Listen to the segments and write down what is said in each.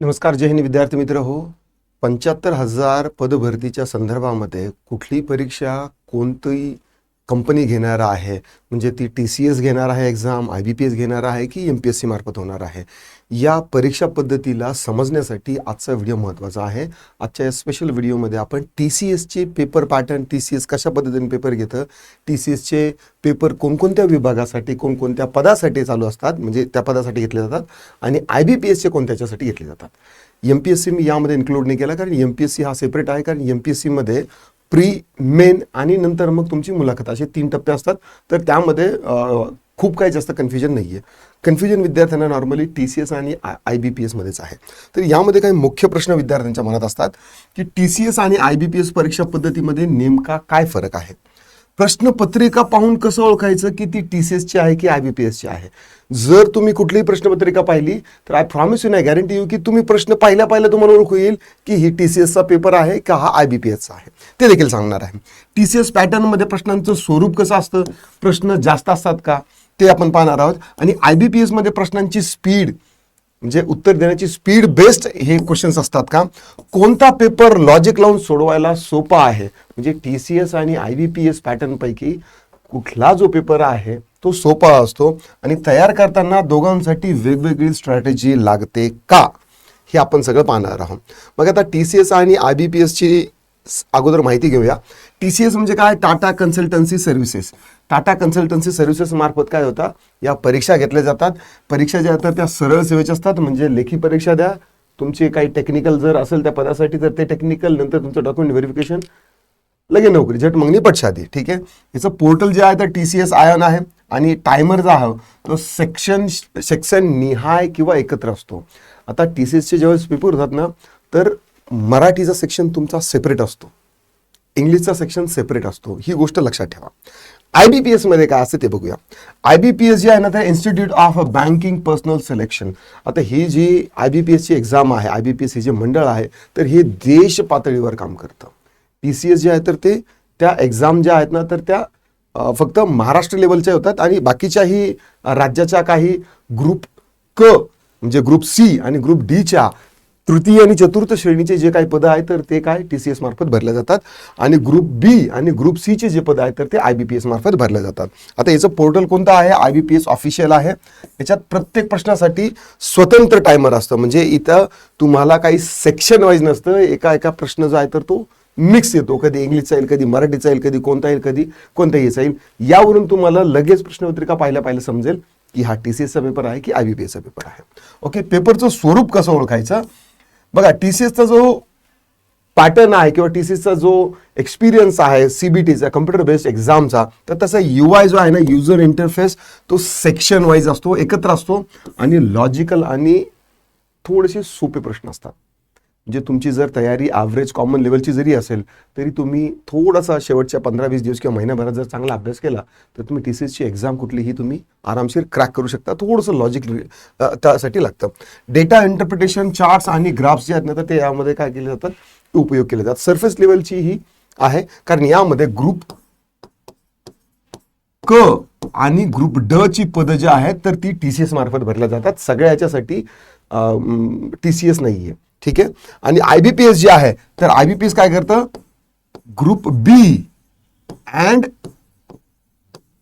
नमस्कार जय हिंद विद्यार्थी मित्र हो. पंच्याहत्तर हजार पदभरतीच्या संदर्भामध्ये कुठली परीक्षा कोणती कंपनी घेणार आहे. म्हणजे ती टी सी एस घेणार आहे exam I B P S घेणार आहे की एम पी एस सी मार्फत होणार आहे? या परीक्षा पद्धतीला समजण्यासाठी आजचा व्हिडिओ महत्त्वाचा आहे. आजच्या या स्पेशल व्हिडिओमध्ये आपण टी सी एसचे paper pattern T C S कशा पद्धतीने पेपर घेतं? टी सी एसचे पेपर कोणकोणत्या विभागासाठी कोणकोणत्या पदासाठी चालू असतात? म्हणजे त्या पदासाठी घेतले जातात. आणि आय बी पी एसचे कोणत्याच्यासाठी घेतले जातात? एम पी एस सी मी यामध्ये इन्क्लूड नाही केला कारण एम पी एस सी हा सेपरेट आहे. कारण एम पी एस सीमध्ये प्री मेन आणि नंतर मग तुमची मुलाखत. असे तीन टप्पे असतात. तर त्यामध्ये खूप काही जास्त कन्फ्युजन नाही आहे कन्फ्युजन विद्यार्थ्यांना नॉर्मली टी सी एस आणि आय बी पी एसमध्येच आहे. तर यामध्ये काही मुख्य प्रश्न विद्यार्थ्यांच्या मनात असतात की टी सी एस आणि आय बी पी एस परीक्षा पद्धतीमध्ये नेमका काय फरक आहे? प्रश्नपत्रिका पाहून कसं ओळखायचं की ती टी सी एसची आहे की आय बी पी एसची आहे? जर तुम्ही कुठलीही प्रश्नपत्रिका पाहिली तर आय प्रॉमिस यू नाही गॅरंटी यू की तुम्ही प्रश्न पाहिल्या पाहिल्या तुम्हाला ओळखू येईल की ही टी सी एसचा पेपर आहे का हा आय बी पी एसचा आहे. ते देखील सांगणार आहे. टी सी एस पॅटर्नमध्ये प्रश्नांचं स्वरूप कसं असतं? प्रश्न जास्त असतात का? ते आपण पाहणार आहोत. आणि आय बी पी एसमध्ये प्रश्नांची स्पीड म्हणजे उत्तर देण्याची स्पीड बेस्ड हे क्वेश्चन्स असतात का? कोणता पेपर लॉजिक लावून सोडवायला सोपा आहे? म्हणजे टी सी एस आणि आय बी पी एस पॅटर्नपैकी कुठला जो पेपर आहे तो सोपा असतो आणि तयार करताना दोघांसाठी वेगवेगळी स्ट्रॅटेजी लागते का? हे आपण सगळं पाहणार आहोत. मग आता टी सी एस आणि आय बी पी एसची अगोदर माहिती घेऊया. टी सी एस म्हणजे काय? Tata consultancy services Tata consultancy services मार्फत काय होता? या परीक्षा घेतल्या जातात. परीक्षा ज्या असतात त्या सरळ सेवेच्या असतात. म्हणजे लेखी परीक्षा द्या. तुमची काही टेक्निकल जर असेल त्या पदासाठी तर ते टेक्निकल नंतर तुमचं डॉक्युमेंट व्हेरिफिकेशन लगे नोकरी झट मंगनी पटशादी. ठीक आहे? याचं पोर्टल जे आहे तर टी सी एस आयन आहे आणि टायमर जो आहे तो सेक्शन सेक्शन निहाय किंवा एकत्र असतो. आता टी सी एसचे ज्यावेळेस पेपर होतात ना तर मराठीचा सेक्शन तुमचा सेपरेट असतो. इंग्लिशचा सेक्शन सेपरेट असतो. ही गोष्ट लक्षात ठेवा. आय बी पी एसमध्ये काय असते ते बघूया. आय बी पी एस जे आहे ना ते institute of banking personnel selection आता ही जी आय बी पी एसची एक्झाम आहे आय बी पी एस हे जे मंडळ आहे तर हे देश पातळीवर काम करतं. पी सी एस जे आहे तर ते त्या एक्झाम ज्या आहेत ना तर त्या फक्त महाराष्ट्र लेवलच्या होतात आणि बाकीच्याही राज्याच्या काही ग्रुप क म्हणजे ग्रुप सी आणि ग्रुप डीच्या तृतीय आणि चतुर्थ श्रेणीचे जे काही पदं आहेत तर ते काय? टी सी एस मार्फत भरले जातात. आणि ग्रुप बी आणि ग्रुप सीचे जे पदं आहेत तर ते आय बी पी एस मार्फत भरले जातात. आता याचं पोर्टल कोणतं आहे? I B P S official आहे. याच्यात प्रत्येक प्रश्नासाठी स्वतंत्र टायमर असतं. म्हणजे इथं तुम्हाला काही सेक्शन वाईज नसतं. एका एका प्रश्न जो आहे तर तो मिक्स येतो. कधी इंग्लिशचा येईल कधी मराठीचा येईल कधी कोणता येईल कधी कोणता याचा येईल. यावरून तुम्हाला लगेच प्रश्नपत्रिका पाहिल्या पाहिलं समजेल की हा टी सी एसचा पेपर आहे की आय बी पी एसचा पेपर आहे. ओके पेपरचं स्वरूप कसं ओळखायचं? बघा टी सी एसचा जो पॅटर्न आहे किंवा टी सी एसचा जो एक्सपिरियन्स आहे सी बी टीचा कम्प्युटर बेस्ड एक्झामचा तर तसा यू आय जो आहे ना युजर इंटरफेस तो सेक्शन वाईज असतो एकत्र असतो आणि लॉजिकल आणि थोडेसे सोपे प्रश्न असतात. म्हणजे तुमची जर तयारी ॲव्हरेज कॉमन लेवलची जरी असेल तरी तुम्ही थोडासा शेवटच्या पंधरा वीस दिवस किंवा महिन्याभरात जर चांगला अभ्यास केला तर तुम्ही टी सी एसची एक्झाम कुठलीही तुम्ही आरामशीर क्रॅक करू शकता. थोडंसं लॉजिक त्यासाठी लागतं. डेटा इंटरप्रिटेशन चार्ट्स आणि ग्राफ्स जे आहेत ना तर ते यामध्ये काय केले जातात? उपयोग केले जातात. सरफेस लेवलची ही आहे. कारण यामध्ये ग्रुप क आणि ग्रुप ड ची पदं जी आहेत तर ती टी सी एस मार्फत भरल्या जातात. सगळ्या याच्यासाठी टी सी एस नाही आहे ठीक आहे? आणि आय बी पी एस जे आहे तर आय बी पी एस काय करतं? Group B and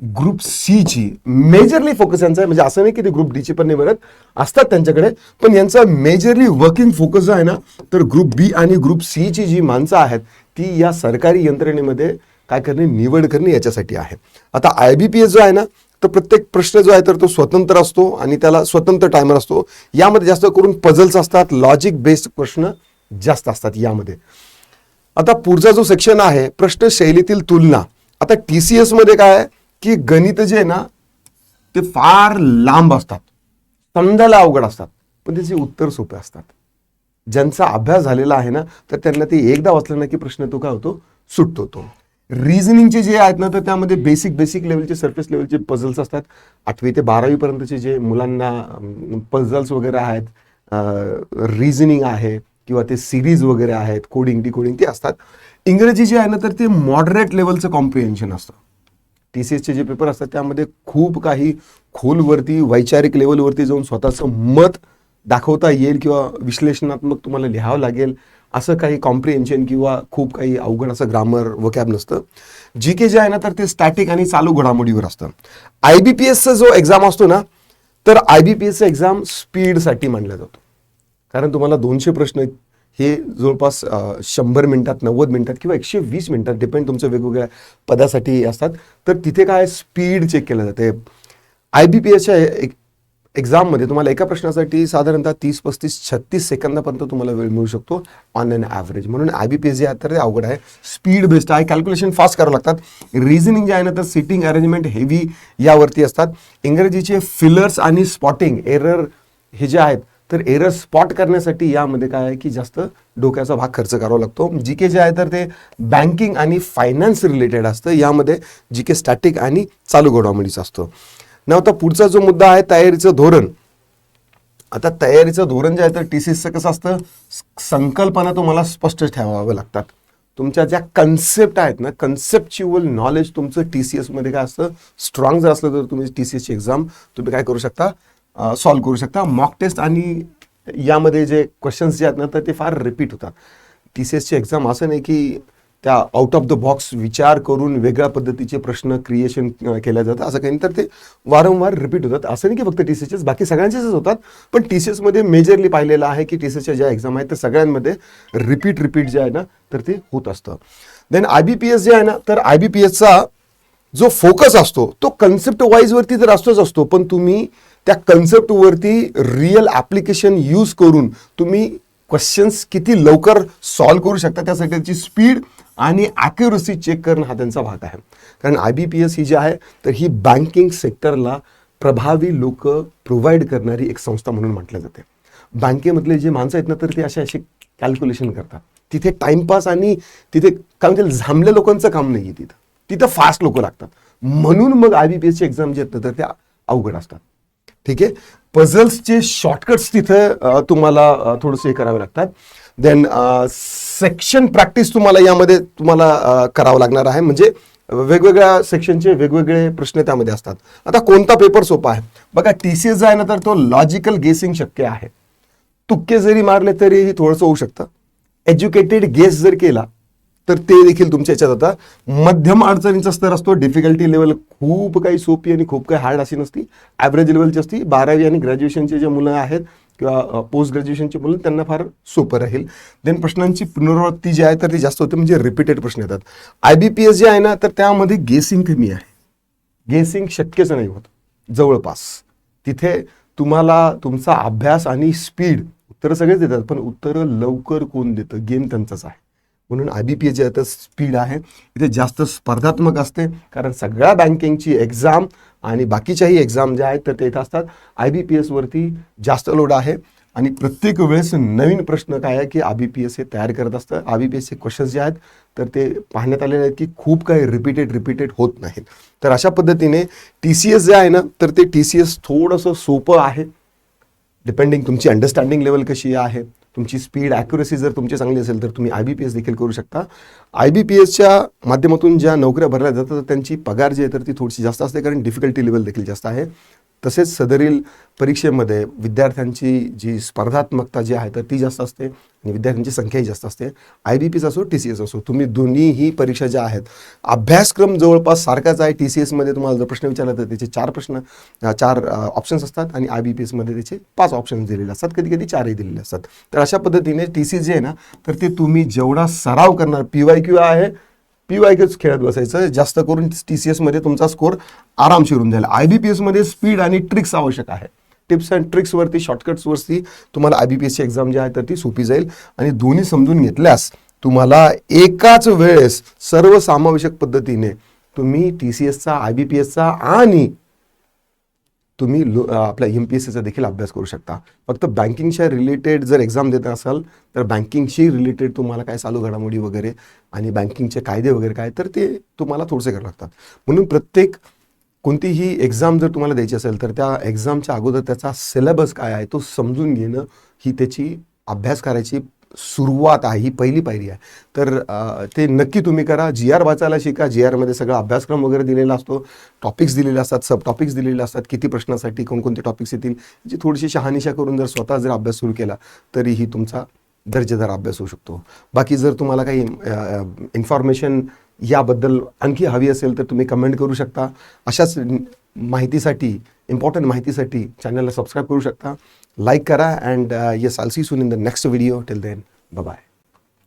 group C ची मेजरली फोकस यांचा आहे. म्हणजे असं नाही की ते ग्रुप डीची पण नाही भरत असतात त्यांच्याकडे. पण यांचा मेजरली वर्किंग फोकस जो आहे ना तर ग्रुप बी आणि ग्रुप सी ची जी माणसं आहेत ती या सरकारी यंत्रणेमध्ये काय करणे निवड करणे याच्यासाठी आहे. आता आय बी पी एस जो आहे ना तर प्रत्येक प्रश्न जो आहे तर तो स्वतंत्र असतो आणि त्याला स्वतंत्र टायमर असतो. यामध्ये जास्त करून पझल्स असतात लॉजिक बेस्ड प्रश्न जास्त असतात यामध्ये. आता पुढचा जो सेक्शन आहे प्रश्न शैलीतील तुलना. आता टी सी एसमध्ये काय की गणित जे आहे ना ते फार लांब असतात. समजायला अवघड असतात पण त्याचे उत्तर सोपे असतात. ज्यांचा अभ्यास झालेला आहे ना तर त्यांना ते एकदा वाचलं ना की प्रश्न तो काय होतो सुटतो तो. रिझनिंगचे जे आहेत ना तर त्यामध्ये बेसिक बेसिक लेवलचे सरफेस लेवलचे पझल्स असतात. आठवी ते बारावीपर्यंतचे जे मुलांना पझल्स वगैरे आहेत रिझनिंग आहे किंवा ते सिरीज वगैरे आहेत कोडिंग डिकोडिंग ते असतात. इंग्रजी जे आहे ना तर ते मॉडरेट लेवलचं कॉम्प्रिहेन्शन असतं. टी सी एसचे जे पेपर असतात त्यामध्ये खूप काही खोलवरती वैचारिक लेवलवरती जाऊन स्वतःचं मत दाखवता येईल किंवा विश्लेषणात्मक तुम्हाला लिहावं लागेल. असं काही कॉम्प्रिहेन्शन किंवा खूप काही अवघड असं ग्रामर वकॅब नसतं. जी के जे आहे ना तर ते स्टॅटिक आणि चालू घडामोडीवर असतं. आय बी पी एसचा जो एक्झाम असतो ना तर आय बी पी एसचा एक्झाम स्पीडसाठी मानला जातो. कारण तुम्हाला दोनशे प्रश्न हे जवळपास शंभर मिनटात नव्वद मिनटात किंवा एकशे वीस मिनटात डिपेंड तुमच्या वेगवेगळ्या पदासाठी असतात. तर तिथे काय स्पीड चेक केलं जाते. आय बी पी एसच्या एक्झाममध्ये तुम्हाला एका प्रश्नासाठी साधारणतः तीस पस्तीस छत्तीस सेकंदापर्यंत तुम्हाला वेळ मिळू शकतो ऑन अन ॲव्हरेज म्हणून आय बी पी एस जे आहे तर ते अवघड आहे. स्पीड बेस्ड आहे. कॅल्क्युलेशन फास्ट करावं लागतात. रिझनिंग जे आहे ना तर सिटिंग अरेंजमेंट हेवी यावरती असतात. इंग्रजीचे फिलर्स आणि स्पॉटिंग एरर हे जे आहेत तर एरर स्पॉट करण्यासाठी यामध्ये काय आहे की जास्त डोक्याचा भाग खर्च करावा लागतो. जी के जे आहे तर ते बँकिंग आणि फायनान्स रिलेटेड असतं. यामध्ये जी के स्टॅटिक आणि चालू घडामोडीचं असतं. ना आता पुढचा जो मुद्दा आहे तयारीचं धोरण. आता तयारीचं धोरण जे आहे तर टी सी एसचं कसं असतं? स- संकल्पना तुम्हाला स्पष्ट ठेवाव्या लागतात. तुमच्या ज्या कन्सेप्ट आहेत ना कन्सेप्च्युअल नॉलेज तुमचं टी सी एसमध्ये काय असतं? स्ट्रॉंग जर असलं तर तुम्ही टी सी एसची एक्झाम तुम्ही काय करू शकता? सॉल्व्ह करू शकता. मॉक टेस्ट आणि यामध्ये जे क्वेश्चन्स जे आहेत ना तर ते फार रिपीट होतात. टी सी एसची एक्झाम असं नाही की त्या आउट ऑफ द बॉक्स विचार करून वेगळ्या पद्धतीचे प्रश्न क्रिएशन केल्या जातात. असं काही नाही. तर ते वारंवार रिपीट होतात. असं नाही की फक्त टी सी एस बाकी सगळ्यांचेच होतात. पण टी सी एसमध्ये मेजरली पाहिलेलं आहे की टी सी एसच्या ज्या एक्झाम आहेत त्या सगळ्यांमध्ये रिपीट रिपीट जे आहे ना तर ते होत असतं. Then I B P S जे आहे ना तर आय बी पी एसचा जो फोकस असतो तो कन्सेप्ट वाईजवरती तर असतोच असतो. पण तुम्ही त्या कन्सेप्टवरती रिअल ॲप्लिकेशन यूज करून तुम्ही क्वेश्चन्स किती लवकर सॉल्व्ह करू शकता त्यासाठी त्याची स्पीड आणि ॲक्युरसी चेक करणं हा त्यांचा भाग आहे. कारण आय बी पी एस ही जी आहे तर ही बँकिंग सेक्टरला प्रभावी लोक प्रोव्हाइड करणारी एक संस्था म्हणून म्हटलं जाते. बँकेमधले जे माणसं आहेत ना तर ते असे असे कॅल्क्युलेशन करतात. तिथे टाइमपास आणि तिथे काय म्हणजे झांबल्या लोकांचं काम नाही आहे तिथं. तिथं फास्ट लोक लागतात. म्हणून मग आय बी पी एसची एक्झाम जे आहेत ना तर त्या अवघड असतात. ठीक आहे? पझल्सचे शॉर्टकट्स तिथं तुम्हाला थोडंसं हे करावे लागतात. देन सेक्शन प्रॅक्टिस तुम्हाला यामध्ये तुम्हाला uh, करावं लागणार आहे. म्हणजे वेगवेगळ्या सेक्शनचे वेगवेगळे प्रश्न त्यामध्ये असतात. आता कोणता पेपर सोपा आहे? बघा टी सी एस आहे ना तर तो लॉजिकल गेसिंग शक्य आहे. तुक्के जरी मारले तरीही थोडंसं होऊ शकतं. एज्युकेटेड गेस जर केला तर ते देखील तुमच्या याच्यात आता मध्यम अडचणीचा स्तर असतो. डिफिकल्टी लेवल खूप काही सोपी आणि खूप काही हार्ड अशी नसती. ॲव्हरेज लेवलची असती. बारावी आणि ग्रॅज्युएशनचे जे मुलं आहेत किंवा पोस्ट ग्रॅज्युएशनची मुलं त्यांना फार सोपं राहील. देन प्रश्नांची पुनरावृत्ती जी आहे तर ती जास्त होते म्हणजे रिपीटेड प्रश्न येतात. आय बी पी एस जे आहे ना तर त्यामध्ये गेसिंग कमी आहे. गेसिंग शक्यच नाही होत. जवळपास. तिथे तुम्हाला तुमचा अभ्यास आणि स्पीड उत्तरं सगळेच देतात पण उत्तरं लवकर कोण देतं? गेम त्यांचाच आहे. म्हणून आय बी पी एस जे तर स्पीड आहे. इथे जास्त स्पर्धात्मक असते कारण सगळ्या बँकिंगची एक्झाम आणि बाकीच्याही एक्झाम ज्या आहेत तर ते इथं असतात. आय बी पी एसवरती जास्त लोड आहे आणि प्रत्येक वेळेस नवीन प्रश्न काय आहे की आय बी पी एस हे तयार करत असतं. आय बी पी एसचे क्वेश्चन्स जे आहेत तर ते पाहण्यात आलेले आहेत की खूप काही रिपीटेड रिपीटेड होत नाहीत. तर अशा पद्धतीने टी सी एस जे आहे ना तर ते टी सी एस थोडंसं सोपं आहे. डिपेंडिंग तुमची अंडरस्टँडिंग लेवल कशी आहे तुमची स्पीड ॲक्युरसी जर तुमची चांगली असेल तर तुम्ही आय बी पी एस देखील करू शकता. आय बी पी एसच्या माध्यमातून ज्या नोकऱ्या भरल्या जातात त्यांची पगार जी आहे तर ती थोडीशी जास्त असते कारण डिफिकल्टी लेवल देखील जास्त आहे. तसेच सदरील परीक्षेमध्ये विद्यार्थ्यांची जी स्पर्धात्मकता जी आहे तर ती जास्त असते आणि विद्यार्थ्यांची संख्याही जास्त असते. आय बी पीचा असो टी सी एस असो तुम्ही दोन्हीही परीक्षा ज्या आहेत अभ्यासक्रम जवळपास सारखाच आहे. टी सी एसमध्ये तुम्हाला जर प्रश्न विचारला तर त्याचे चार प्रश्न चार ऑप्शन्स असतात आणि आय बी पी एसमध्ये त्याचे पाच ऑप्शन्स दिलेले असतात. कधी कधी चारही दिलेले असतात. तर अशा पद्धतीने टी सी जे आहे ना तर ते तुम्ही जेवढा सराव करणार पी वाय क्यू आहे पी वाय केच खेळत बसायचं. जास्त करून टी सी एसमध्ये तुमचा स्कोर आरामशीर होऊन जाईल. आय बी पी एसमध्ये स्पीड आणि ट्रिक्स आवश्यक आहे. टिप्स अँड ट्रिक्सवरती शॉर्टकट्सवरती तुम्हाला आय बी पी एसची एक्झाम जी आहे तर ती सोपी जाईल. आणि दोन्ही समजून घेतल्यास तुम्हाला एकाच वेळेस सर्वसामावेशक पद्धतीने तुम्ही टी सी एसचा आय बी पी एसचा आणि तुम्ही लो आपल्या एम पी एस सीचा देखील अभ्यास करू शकता. फक्त बँकिंगच्या रिलेटेड जर एक्झाम देत असाल तर बँकिंगशी रिलेटेड तुम्हाला काय चालू घडामोडी वगैरे आणि बँकिंगचे कायदे वगैरे काय तर ते तुम्हाला थोडेसे करावे लागतात. म्हणून प्रत्येक कोणतीही एक्झाम जर तुम्हाला द्यायची असेल तर त्या एक्झामच्या अगोदर त्याचा सिलेबस काय आहे तो समजून घेणं ही त्याची अभ्यास करायची सुरुवात आहे ही पहिली पायरी आहे. तर ते नक्की तुम्ही करा. जी आर वाचायला शिका. जी आरमध्ये सगळा अभ्यासक्रम वगैरे दिलेला असतो. टॉपिक्स दिलेले असतात. सब टॉपिक्स दिलेले असतात. किती प्रश्नासाठी कोणकोणते टॉपिक्स येतील? जी थोडीशी शहानिशा करून जर स्वतः जर अभ्यास सुरू केला तरीही तुमचा दर्जेदार अभ्यास होऊ शकतो. बाकी जर तुम्हाला काही इन्फॉर्मेशन याबद्दल आणखी हवी असेल तर तुम्ही कमेंट करू शकता. अशाच माहितीसाठी इम्पॉर्टंट माहितीसाठी चॅनलला सबस्क्राईब करू शकता. लाईक करा and yes all see soon in the next video till then bye